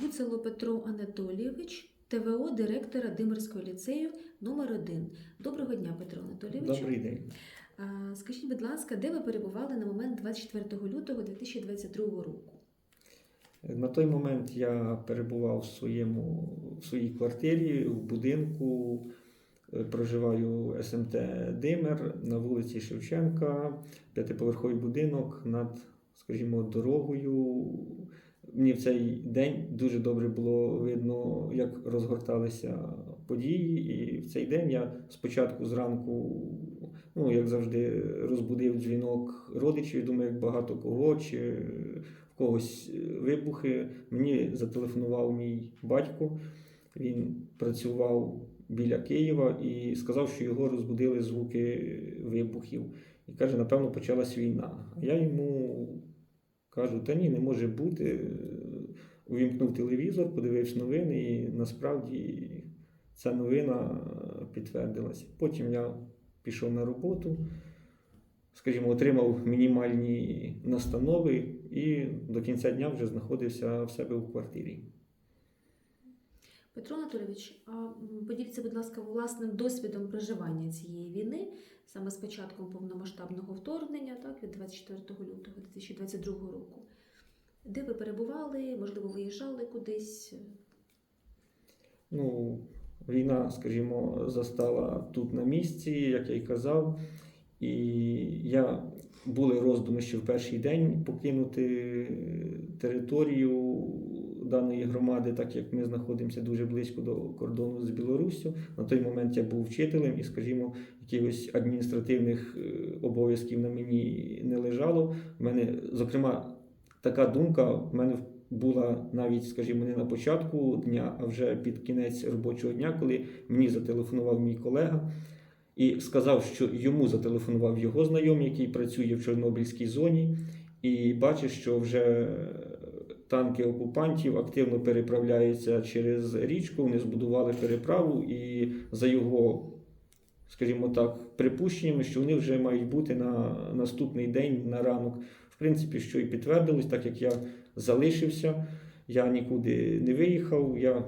Гуцело Петро Анатолійович, ТВО директора Димирського ліцею номер 1 Доброго дня, Петро Анатолійовичу. Добрий день. Скажіть, будь ласка, де ви перебували на момент 24 лютого 2022 року? На той момент я перебував в, своєму, в своїй квартирі, в будинку, е, проживаю СМТ Димер на вулиці Шевченка, п'ятиповерховий будинок над, скажімо, дорогою. Мені в цей день дуже добре було видно, як розгорталися події. І в цей день я спочатку зранку, ну як завжди, розбудив дзвінок родичів. Думаю, як багато кого, чи в когось вибухи. Мені зателефонував мій батько. Він працював біля Києва і сказав, що його розбудили звуки вибухів. І каже, напевно, почалась війна. А я йому кажу, та ні, не може бути. Увімкнув телевізор, подивився новини, і насправді ця новина підтвердилася. Потім я пішов на роботу, скажімо, отримав мінімальні настанови і до кінця дня вже знаходився в себе у квартирі. Петро Анатолійович, а поділіться, будь ласка, власним досвідом проживання цієї війни саме з початком повномасштабного вторгнення, так, від 24 лютого 2022 року. Де ви перебували, можливо, виїжджали кудись? Ну, війна, скажімо, застала тут на місці, як я й казав. І я були роздуми ще в перший день покинути територію даної громади, так як ми знаходимося дуже близько до кордону з Білоруссю. На той момент я був вчителем і, скажімо, якихось адміністративних е, обов'язків на мені не лежало. У мене, зокрема, така думка в мене була навіть, скажімо, не на початку дня, а вже під кінець робочого дня, коли мені зателефонував мій колега і сказав, що йому зателефонував його знайомий, який працює в Чорнобильській зоні, і бачить, що вже танки окупантів активно переправляються через річку. Вони збудували переправу, і за його, скажімо так, припущеннями, що вони вже мають бути на наступний день на ранок. В принципі, що і підтвердилось, так як я залишився, я нікуди не виїхав. Я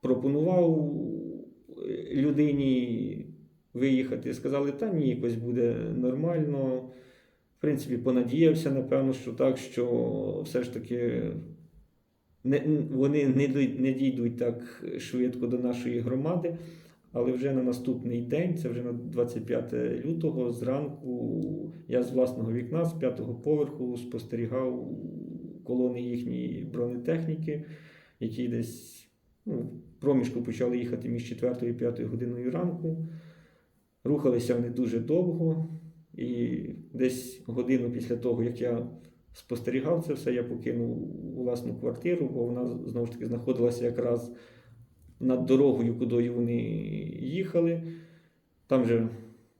пропонував людині виїхати. Сказали, та ні, якось буде нормально. Принципі, понадіявся, напевно, що так, що все ж таки не, вони не, не дійдуть так швидко до нашої громади. Але вже на наступний день, це вже на 25 лютого, зранку я з власного вікна, з п'ятого поверху, спостерігав колони їхньої бронетехніки, які десь ну, проміжку почали їхати між 4 і 5 годиною ранку. Рухалися вони дуже довго, і десь годину після того, як я спостерігав це все, я покинув власну квартиру, бо вона знову ж таки знаходилася якраз над дорогою, куди вони їхали. Там же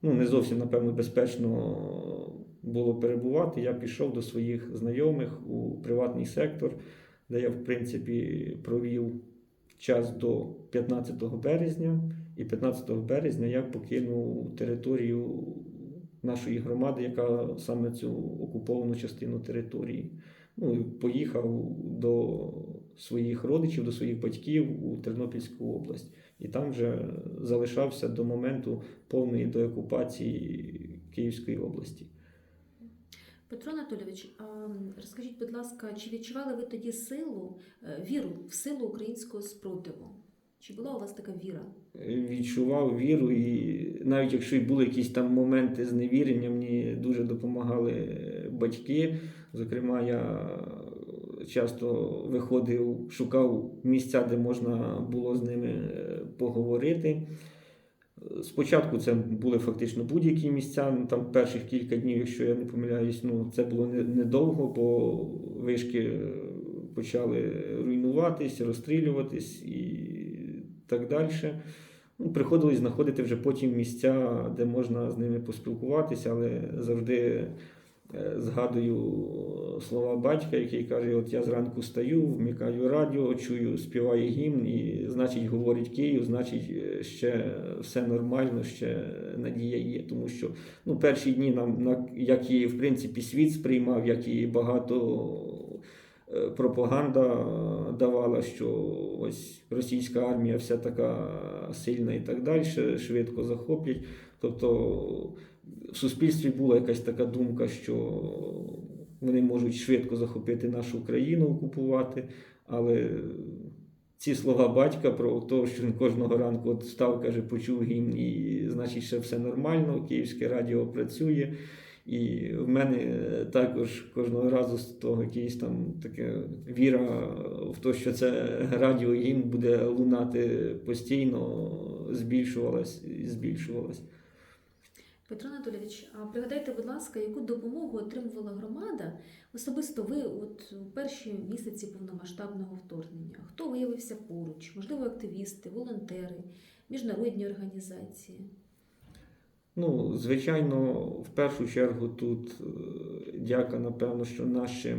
ну, не зовсім, напевно, безпечно було перебувати. Я пішов до своїх знайомих у приватний сектор, де я, в принципі, провів час до 15 березня. І 15 березня я покинув територію нашої громади, яка саме цю окуповану частину території. Ну, поїхав до своїх родичів, до своїх батьків у Тернопільську область. І там вже залишався до моменту повної деокупації Київської області. Петро Анатолійович, розкажіть, будь ласка, чи відчували ви тоді силу, е, віру в силу українського спротиву? Чи була у вас така віра? відчував віру, і навіть якщо й були якісь там моменти зневірення, мені дуже допомагали батьки. Зокрема, я часто виходив, шукав місця, де можна було з ними е, поговорити. Спочатку це були фактично будь-які місця. ну, Там перших кілька днів, якщо я не помиляюсь, ну це було недовго, бо вишки е, почали руйнуватись, розстрілюватись і так далі. Ну, приходилось знаходити вже потім місця, де можна з ними поспілкуватися, але завжди е, згадую слова батька, який каже: От я зранку стаю, вмикаю радіо, чую, співає гімн, і значить говорить Київ, значить е, ще все нормально, ще надія є. Тому що ну, перші дні нам, як і в принципі світ сприймав, як і багато е, пропаганда давала, що ось російська армія вся така сильна і так далі, швидко захоплять. Тобто в суспільстві була якась така думка, що вони можуть швидко захопити нашу країну, окупувати, але ці слова батька про те, що він кожного ранку от встав, каже, почув гімн, і значить, ще все нормально, київське радіо працює. І в мене також кожного разу з того якийсь там таке віра в те, що це радіо гімн буде лунати постійно, збільшувалась і збільшувалась. Петро Анатолійович, а пригадайте, будь ласка, яку допомогу отримувала громада особисто ви от у перші місяці повномасштабного вторгнення? Хто виявився поруч? Можливо, активісти, волонтери, міжнародні організації? Ну, звичайно, в першу чергу тут е, дяка, напевно, що нашим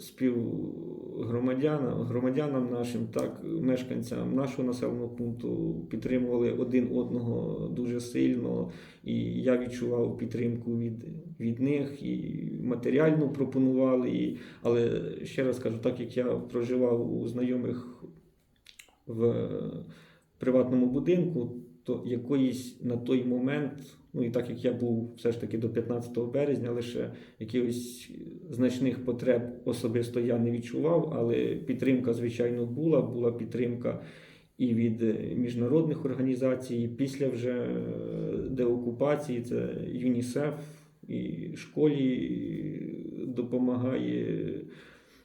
співгромадянам, громадянам нашим, так, мешканцям нашого населеного пункту підтримували один одного дуже сильно. І я відчував підтримку від, від них, і матеріальну пропонували. І, але ще раз кажу, так як я проживав у знайомих в приватному будинку, то якоїсь на той момент, ну і так як я був все ж таки до 15 березня, лише якихось значних потреб особисто я не відчував, але підтримка, звичайно, була. Була підтримка і від е, міжнародних організацій, і після вже е, деокупації, це ЮНІСЕФ і школі допомагає.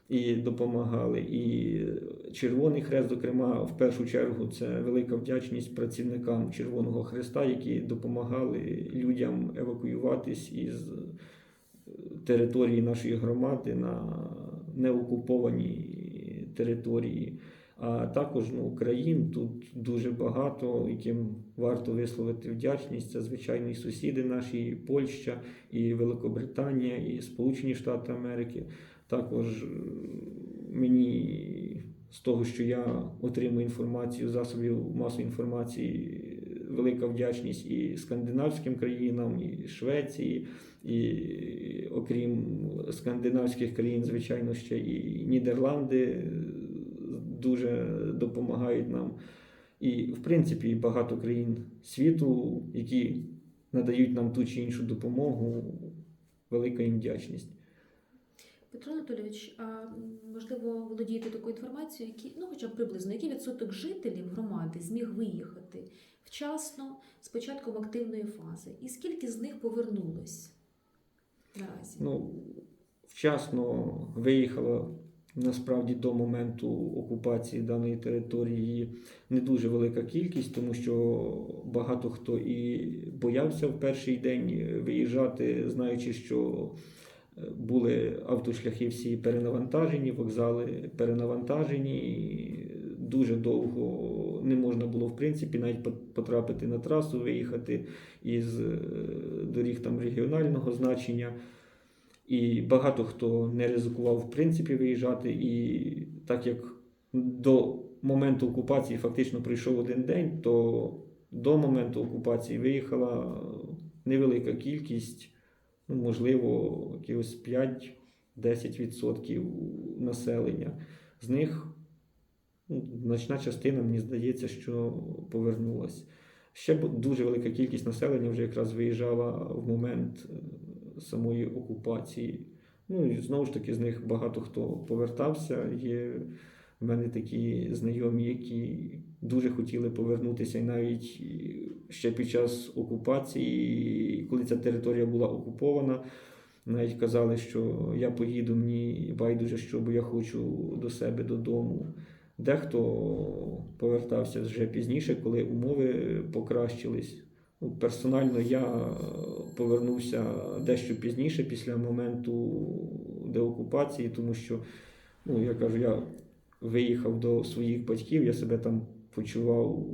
І допомагали. І Червоний Хрест, зокрема, в першу чергу, це велика вдячність працівникам Червоного Хреста, які допомагали людям евакуюватись із території нашої громади на неокуповані території. А також ну, країн тут дуже багато, яким варто висловити вдячність. Це звичайно і сусіди наші, і Польща, і Великобританія, і Сполучені Штати Америки. Також е, мені з того, що я отримую інформацію засобів масової інформації, велика вдячність і скандинавським країнам, і Швеції, і окрім скандинавських країн, звичайно, ще і Нідерланди е, дуже допомагають нам. І, в принципі, багато країн світу, які надають нам ту чи іншу допомогу, велика їм вдячність. Петро Анатолійович, а можливо, володієте такою інформацією, які, ну хоча б приблизно, який відсоток жителів громади зміг виїхати вчасно з початком активної фази? І скільки з них повернулось наразі? Ну, вчасно виїхало насправді до моменту окупації даної території не дуже велика кількість, тому що багато хто і боявся в перший день виїжджати, знаючи, що були автошляхи всі перенавантажені, вокзали перенавантажені. Дуже довго не можна було в принципі навіть потрапити на трасу, виїхати із е, доріг там регіонального значення. І багато хто не ризикував в принципі виїжджати. І так як до моменту окупації фактично пройшов один день, то до моменту окупації виїхала невелика кількість, ну, можливо, якихось 5-10% населення. З них ну, значна частина, мені здається, що повернулася. Ще дуже велика кількість населення вже якраз виїжджала в момент е, самої окупації. Ну і знову ж таки, з них багато хто повертався. Є в мене такі знайомі, які дуже хотіли повернутися, і навіть е, ще під час окупації, коли ця територія була окупована, навіть казали, що я поїду, мені байдуже, що бо я хочу до себе додому. Дехто повертався вже пізніше, коли умови покращились. Ну, Персонально я повернувся дещо пізніше, після моменту деокупації, тому що, ну, я кажу, я виїхав до своїх батьків, я себе там почував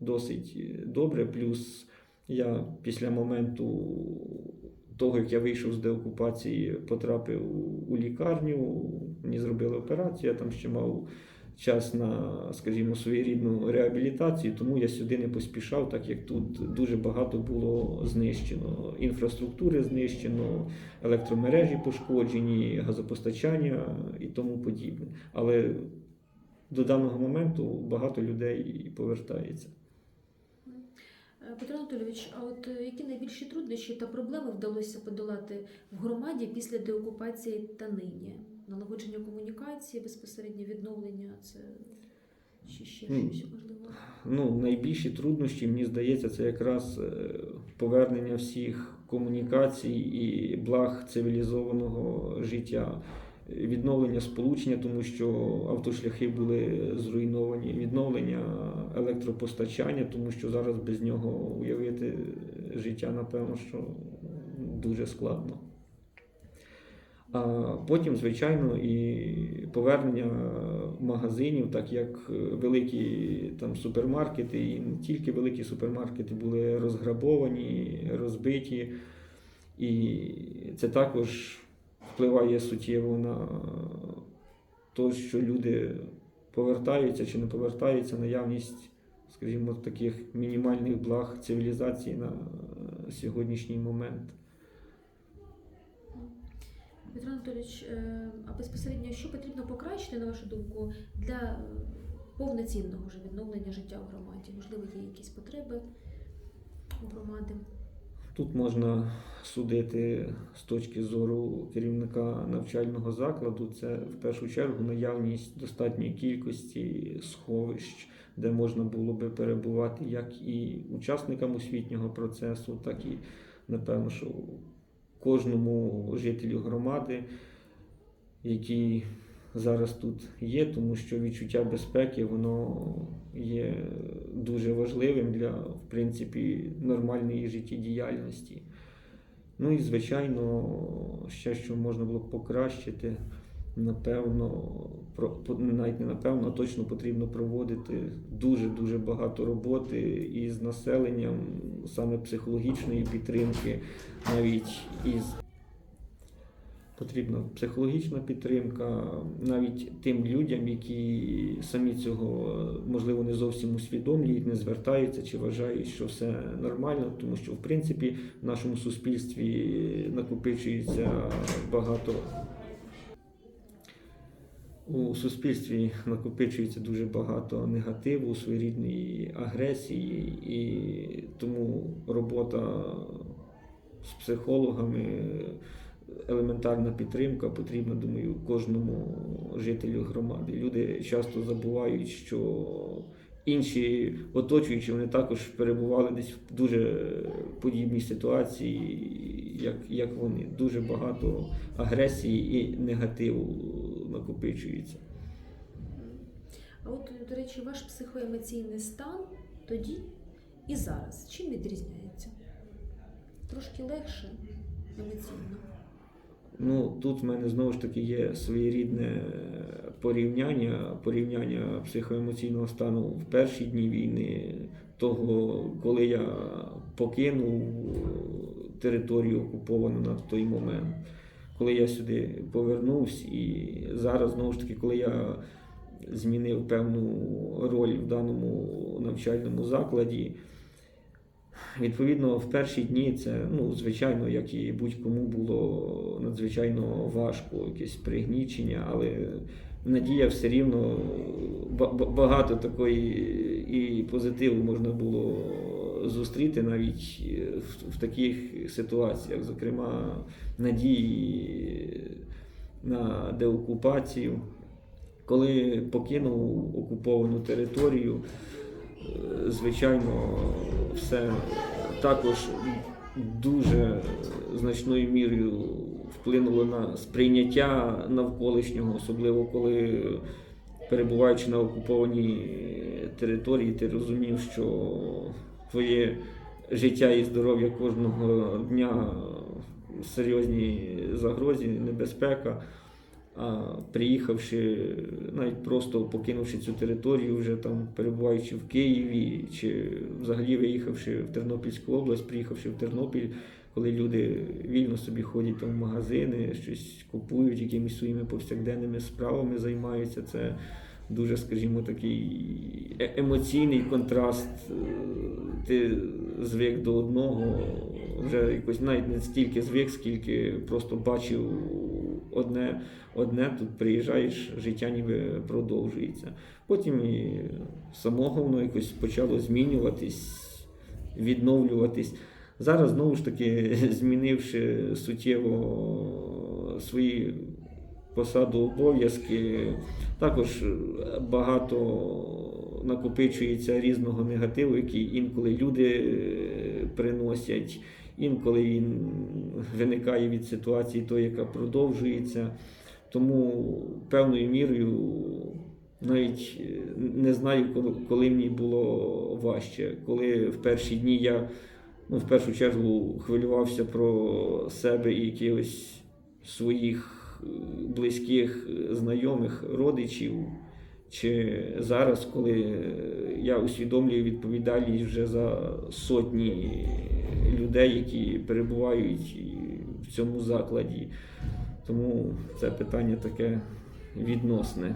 досить добре. Плюс я після моменту того, як я вийшов з деокупації, потрапив у лікарню, мені зробили операцію, я там ще мав час на, скажімо, своєрідну реабілітацію, тому я сюди не поспішав, так як тут дуже багато було знищено. Інфраструктури знищено, електромережі пошкоджені, газопостачання і тому подібне. Але до даного моменту багато людей і повертається. Е, Петро Анатолійович, а от е, які найбільші труднощі та проблеми вдалося подолати в громаді після деокупації та нині? Налагодження комунікації, безпосереднє відновлення це чи ще Ну, щось можливо? Ну, найбільші труднощі, мені здається, це якраз е, повернення всіх комунікацій і благ цивілізованого життя, відновлення сполучення, тому що автошляхи були зруйновані, відновлення електропостачання, тому що зараз без нього уявити життя, напевно, що дуже складно. А потім, звичайно, і повернення магазинів, так як великі там супермаркети, і не тільки великі супермаркети були розграбовані, розбиті, і це також впливає суттєво на те, що люди повертаються чи не повертаються, наявність, скажімо, таких мінімальних благ цивілізації на сьогоднішній момент. Петро Анатолійович, е, а безпосередньо що потрібно покращити, на вашу думку, для е, повноцінного вже відновлення життя в громаді? Можливо, є якісь потреби у громади? Тут можна судити з точки зору керівника навчального закладу. Це в першу чергу наявність достатньої кількості сховищ, де можна було би перебувати як і учасникам освітнього процесу, так і напевно, що кожному жителю громади, який зараз тут є, тому що відчуття безпеки воно є дуже важливим для в принципі нормальної життєдіяльності. Ну і звичайно, ще що можна було б покращити, напевно, навіть не напевно, а точно потрібно проводити дуже дуже багато роботи із населенням, саме психологічної підтримки, навіть із Потрібна психологічна підтримка навіть тим людям, які самі цього можливо не зовсім усвідомлюють, не звертаються чи вважають, що все нормально, тому що в принципі в нашому суспільстві накопичується багато. У суспільстві накопичується дуже багато негативу, своєрідної агресії, і тому робота з психологами елементарна підтримка потрібна, думаю, кожному жителю громади. Люди часто забувають, що інші оточуючі вони також перебували десь в дуже подібній ситуації, як, як вони. Дуже багато агресії і негативу накопичується. А от, до речі, ваш психоемоційний стан тоді і зараз чим відрізняється? Трошки легше емоційно. Ну, тут в мене знову ж таки є своєрідне порівняння, порівняння психоемоційного стану в перші дні війни, того, коли я покинув територію окуповану на той момент, коли я сюди повернувся, і зараз знову ж таки, коли я змінив певну роль в даному навчальному закладі. Відповідно, в перші дні це, ну, звичайно, як і будь-кому було надзвичайно важко, якесь пригнічення, але надія все рівно ба- ба- багато такої і позитиву можна було зустріти навіть в, в таких ситуаціях, зокрема, надії на деокупацію. Коли покинув окуповану територію, Е, звичайно, все також дуже значною мірою вплинуло на сприйняття навколишнього, особливо коли перебуваючи на окупованій території, ти розумів, що твоє життя і здоров'я кожного дня в серйозній загрозі, небезпека. Приїхавши, навіть просто покинувши цю територію, вже там перебуваючи в Києві, чи взагалі виїхавши в Тернопільську область, приїхавши в Тернопіль, коли люди вільно собі ходять там в магазини, щось купують, якимись своїми повсякденними справами займаються, це дуже, скажімо, такий е- емоційний контраст. Е, Ти звик до одного, вже якось навіть не стільки звик, скільки просто бачив одне, одне тут приїжджаєш, життя ніби продовжується. Потім і самого воно якось почало змінюватись, відновлюватись. Зараз знову ж таки, змінивши суттєво свої посаду обов'язки, також багато накопичується різного негативу, який інколи люди е, приносять, інколи він виникає від ситуації, той, яка продовжується. Тому певною мірою навіть е, не знаю, коли, коли мені було важче. Коли в перші дні я ну, в першу чергу хвилювався про себе і якихось своїх е, близьких е, знайомих, родичів. Чи зараз, коли я усвідомлюю відповідальність вже за сотні людей, які перебувають в цьому закладі. Тому це питання таке відносне.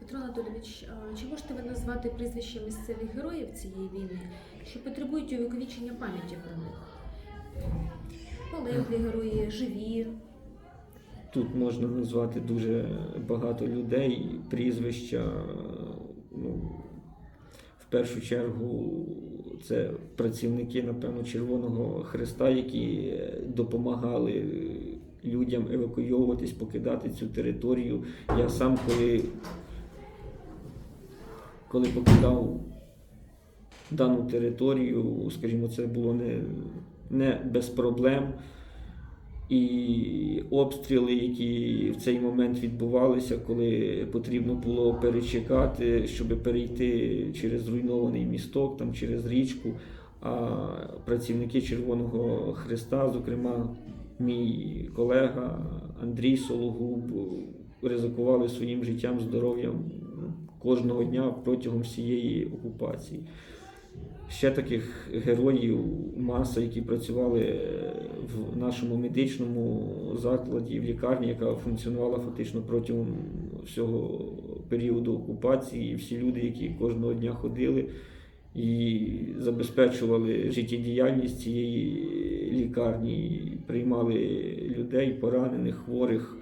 Петро Анатолійович, чи можете ви назвати прізвища місцевих героїв цієї війни, що потребують увіковічення пам'яті про них? Полеглі герої, живі. Тут можна назвати дуже багато людей, прізвища. Ну, в першу чергу це працівники, напевно, Червоного Христа, які допомагали людям евакуйовуватись, покидати цю територію. Я сам, коли, коли покидав дану територію, скажімо, це було не, не без проблем. І обстріли, які в цей момент відбувалися, коли потрібно було перечекати, щоб перейти через зруйнований місток, там через річку. А працівники Червоного Христа, зокрема, мій колега Андрій Сологуб, ризикували своїм життям, здоров'ям кожного дня протягом всієї окупації. Ще таких героїв маса, які працювали в нашому медичному закладі, в лікарні, яка функціонувала фактично протягом всього періоду окупації. Всі люди, які кожного дня ходили і забезпечували життєдіяльність цієї лікарні, приймали людей, поранених, хворих.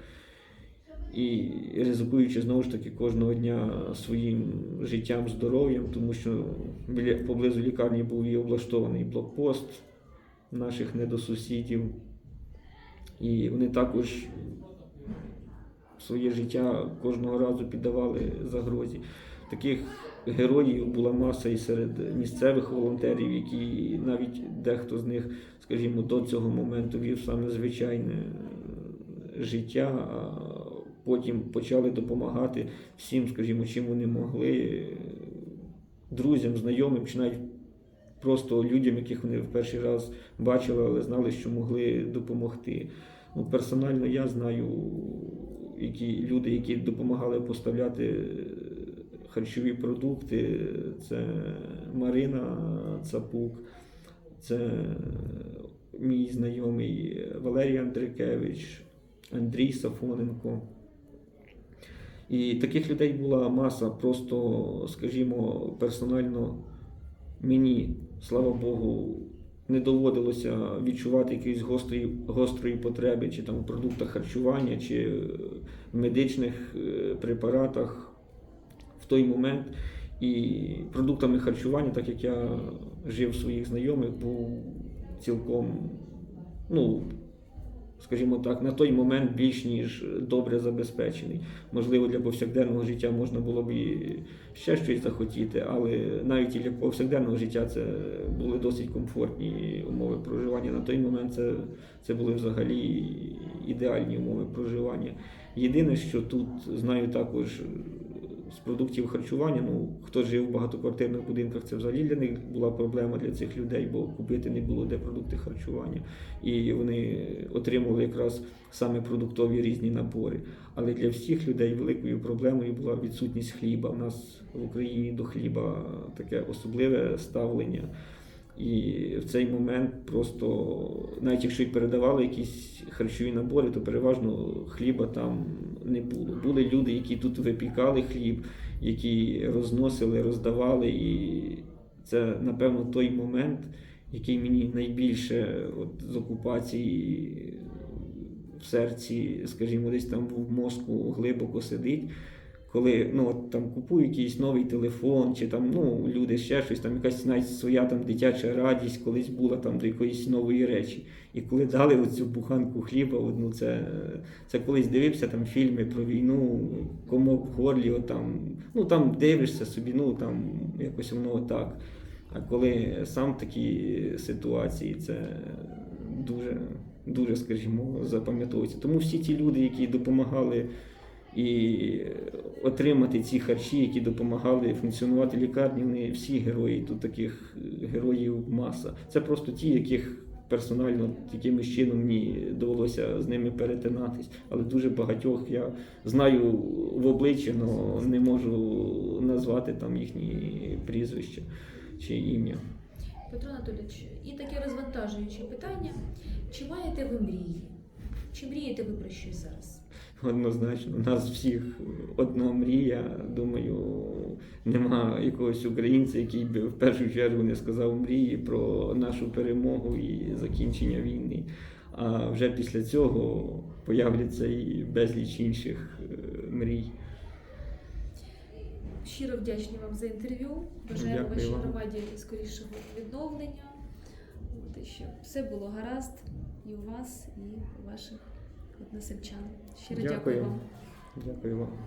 І ризикуючи знову ж таки кожного дня своїм життям, здоров'ям, тому що поблизу лікарні був і облаштований блокпост наших недосусідів. І вони також своє життя кожного разу піддавали загрозі. Таких героїв була маса і серед місцевих волонтерів, які навіть дехто з них, скажімо, до цього моменту вів саме звичайне життя. Потім почали допомагати всім, скажімо, чим вони могли, друзям, знайомим, чи навіть просто людям, яких вони в перший раз бачили, але знали, що могли допомогти. Ну, персонально я знаю які люди, які допомагали поставляти харчові продукти. Це Марина Цапук, це мій знайомий Валерій Андрикевич, Андрій Сафоненко. І таких людей була маса. Просто, скажімо, персонально мені, слава Богу, не доводилося відчувати якоїсь гострої, гострої потреби, чи там в продуктах харчування, чи в медичних е, препаратах в той момент. І продуктами харчування, так як я жив своїх знайомих, був цілком, ну, скажімо так, на той момент більш ніж добре забезпечений. Можливо, для повсякденного життя можна було б і ще щось захотіти, але навіть і для повсякденного життя це були досить комфортні умови проживання. На той момент це, це були взагалі ідеальні умови проживання. Єдине, що тут знаю також з продуктів харчування, ну хто жив в багатоквартирних будинках, це взагалі для них була проблема для цих людей, бо купити не було де продукти харчування. І вони отримували якраз саме продуктові різні набори. Але для всіх людей великою проблемою була відсутність хліба. У нас в Україні до хліба таке особливе ставлення. І в цей момент просто, навіть якщо й передавали якісь харчові набори, то переважно хліба там не було. Були люди, які тут випікали хліб, які розносили, роздавали. І це, напевно, той момент, який мені найбільше от, з окупації в серці, скажімо, десь там в мозку глибоко сидить. Коли ну, от, там купую якийсь новий телефон, чи там ну, люди ще щось, там якась навіть своя там дитяча радість колись була там до якоїсь нової речі. І коли дали оцю буханку хліба, от, ну, це, це колись дивився там фільми про війну, комок в горлі, от, там, ну там дивишся собі, ну там якось воно так. А коли сам в такій ситуації, це дуже, дуже, скажімо, запам'ятовується. Тому всі ті люди, які допомагали і отримати ці харчі, які допомагали функціонувати лікарні, вони всі герої. Тут таких героїв маса. Це просто ті, яких персонально якимось чином мені довелося з ними перетинатись. Але дуже багатьох я знаю в обличчя, але не можу назвати там їхні прізвища чи ім'я. Петро Анатолійович, і таке розвантажуюче питання. Чи маєте ви мрії? Чи мрієте ви про щось зараз? Однозначно, у нас всіх одна мрія. Думаю, нема якогось українця, який би в першу чергу не сказав мрії про нашу перемогу і закінчення війни. А вже після цього появляться і безліч інших е, мрій. Щиро вдячні вам за інтерв'ю. Бажаємо вашій громаді скорішого відновлення. Щоб все було гаразд і у вас, і у ваших односельчан. Щиро дякую вам. Дякую вам.